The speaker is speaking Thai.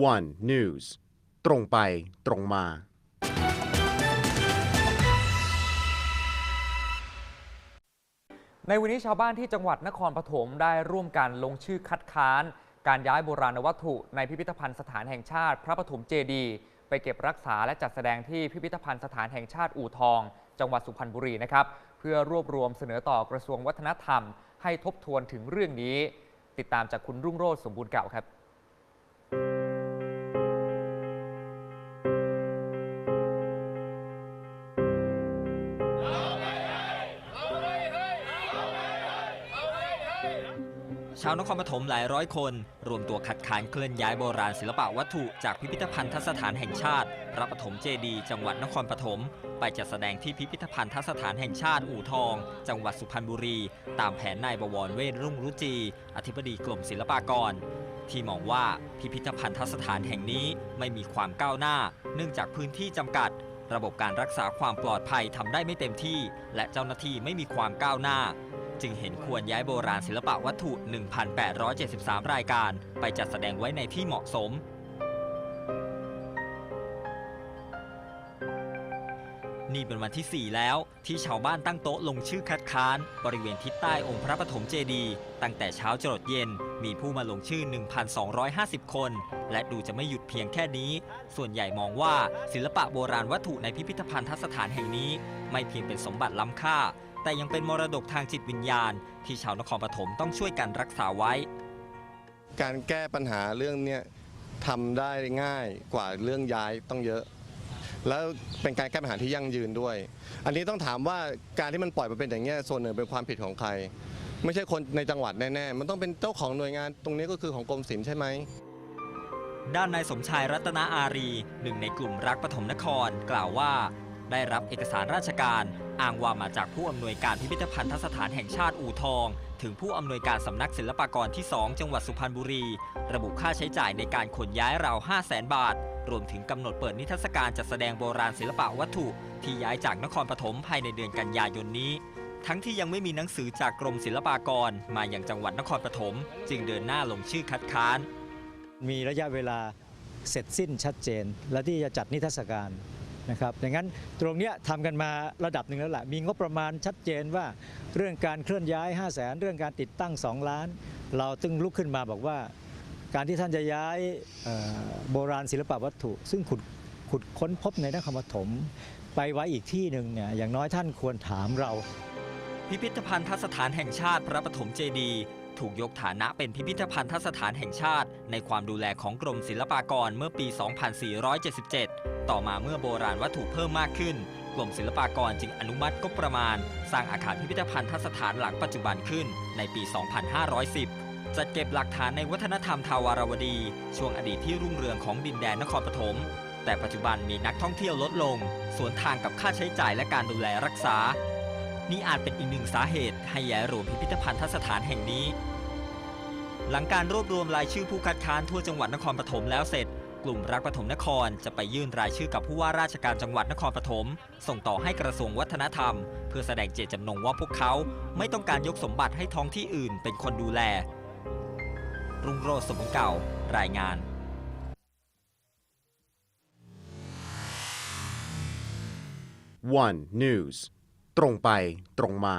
One News ตรงไปตรงมา ในวันนี้ชาวบ้านที่จังหวัดนครปฐมได้ร่วมกันลงชื่อคัดค้าน การย้ายโบราณวัตถุในพิพิธภัณฑ์สถานแห่งชาติ พระปฐมเจดีย์ไปเก็บรักษาและจัดแสดงที่พิพิธภัณฑ์สถานแห่งชาติอู่ทอง จังหวัดสุพรรณบุรีนะครับ เพื่อรวบรวมเสนอต่อกระทรวงวัฒนธรรม ให้ทบทวนถึงเรื่องนี้ ติดตามจากคุณรุ่งโรจน์สมบูรณ์เก่าครับ ชาวนครปฐมหลายร้อยคน รวมตัวคัดค้านเคลื่อนย้ายโบราณศิลปะวัตถุจากพิพิธภัณฑสถานแห่งชาติพระปฐมเจดีย์จังหวัดนครปฐมไปจัดแสดงที่พิพิธภัณฑสถานแห่งชาติอู่ทอง จังหวัดสุพรรณบุรี ตามแผนนายบวรเวทรุ่งรุจี อธิบดีกรมศิลปากร ที่มองว่าพิพิธภัณฑสถานแห่งนี้ไม่มีความก้าวหน้า เนื่องจากพื้นที่จำกัด ระบบการรักษาความปลอดภัยทำได้ไม่เต็มที่ และเจ้าหน้าที่ไม่มีความก้าวหน้า จึงเห็นควรย้ายโบราณศิลปะวัตถุ 1,873 รายการ ไปจัดแสดงไว้ในที่เหมาะสม นี่เป็นวันที่ 4 แล้วที่ชาวบ้านตั้งโต๊ะลงชื่อคัดค้าน บริเวณทิศใต้องค์พระปฐมเจดีย์ตั้งแต่เช้าจรดเย็นมีผู้มาลงชื่อ 1,250 คน และดูจะไม่หยุดเพียงแค่นี้ ส่วนใหญ่มองว่าศิลปะโบราณวัตถุในพิพิธภัณฑสถานแห่งนี้ ไม่เพียงเป็นสมบัติล้ำค่า แต่ยังเป็นมรดกทางจิตวิญญาณ ที่ชาวนครปฐมต้องช่วยกันรักษาไว้ การแก้ปัญหาเรื่องเนี้ยทำได้ง่ายกว่าเรื่องย้ายต้องเยอะ แล้วเป็นการแก้ปัญหาที่ยั่งยืนด้วย อันนี้ต้องถามว่าการที่มันปล่อยมาเป็นอย่างเงี้ยส่วนหนึ่งเป็นความผิดของใคร ไม่ใช่คนในจังหวัดแน่ๆมันต้องเป็นเจ้าของหน่วยงานตรงนี้ก็คือของกรมศิลป์ใช่ไหมด้านนายสมชายรัตนาอารี หนึ่งในกลุ่มรักปฐมนคร กล่าวว่า ได้รับเอกสารราชการ อ้างว่ามาจากผู้อำนวยการพิพิธภัณฑสถานแห่งชาติอู่ทอง ถึงผู้อำนวยการสำนักศิลปากรที่ 2 จังหวัดสุพรรณบุรี ระบุค่าใช้จ่ายในการขนย้ายราว 5 0 0แสนบาท รวมถึงกำหนดเปิดนิทรรศการจัดแสดงโบราณศิลปะวัตถุ ที่ย้ายจากนครปฐมภายในเดือนกันยายนนี้ทั้งที่ยังไม่มีหนังสือจากกรมศิลปากรมาอย่างจังหวัดนครปฐมจึงเดินหน้าลงชื่อคัดค้าน มีระยะเวลาเสร็จสิ้นชัดเจน และที่จะจัดนิทรรศการ นะครับดังนั้นตรงเนี้ยทำกันมาระดับหนึ่งแล้วแหละมีงบประมาณชัดเจนว่าเรื่องการเคลื่อนย้าย 5 0 0แสนเรื่องการติดตั้ง 2 ล้าน เราตึงลุกขึ้นมาบอกว่า การที่ท่านจะย้ายโบราณศิลปวัตถุ ซึ่งขุดขุดค้นพบในนครปฐมไปไว้อีกที่หนึ่งเนี่ยอย่างน้อยท่านควรถามเรา พิพิธภัณฑสถานแห่งชาติพระปฐมเจดีย์ ถูกยกฐานะเป็นพิพิธภัณฑสถานแห่งชาติ ในความดูแลของกรมศิลปากรเมื่อปี 2477 ต่อมาเมื่อโบราณวัตถุเพิ่มมากขึ้น กรมศิลปากรจึงอนุมัติงบประมาณ สร้างอาคารพิพิธภัณฑสถานหลังปัจจุบันขึ้นในปี 2510จัดเก็บหลักฐานในวัฒนธรรมทาวารวดี ช่วงอดีตที่รุ่งเรืองของดินแดนนครปฐม แต่ปัจจุบันมีนักท่องเที่ยวลดลง สวนทางกับค่าใช้จ่ายและการดูแลรักษา นี่อาจเป็นอีกหนึ่งสาเหตุให้แย้ายรวมพิพิธภัณฑสถานแห่งนี้ หลังการรวบรวมรายชื่อผู้คัดค้านทั่วจังหวัดนครปฐมแล้วเสร็จ กลุ่มรักปฐมนครจะไปยื่นรายชื่อกับผู้ว่าราชการจังหวัดนครปฐมส่งต่อให้กระทรวงวัฒนธรรม เพื่อแสดงเจตจำนงว่าพวกเขาไม่ต้องการยกสมบัติให้ท้องที่อื่นเป็นคนดูแล รุ่งโรจน์สมเก่า รายงาน One News ตรงไปตรงมา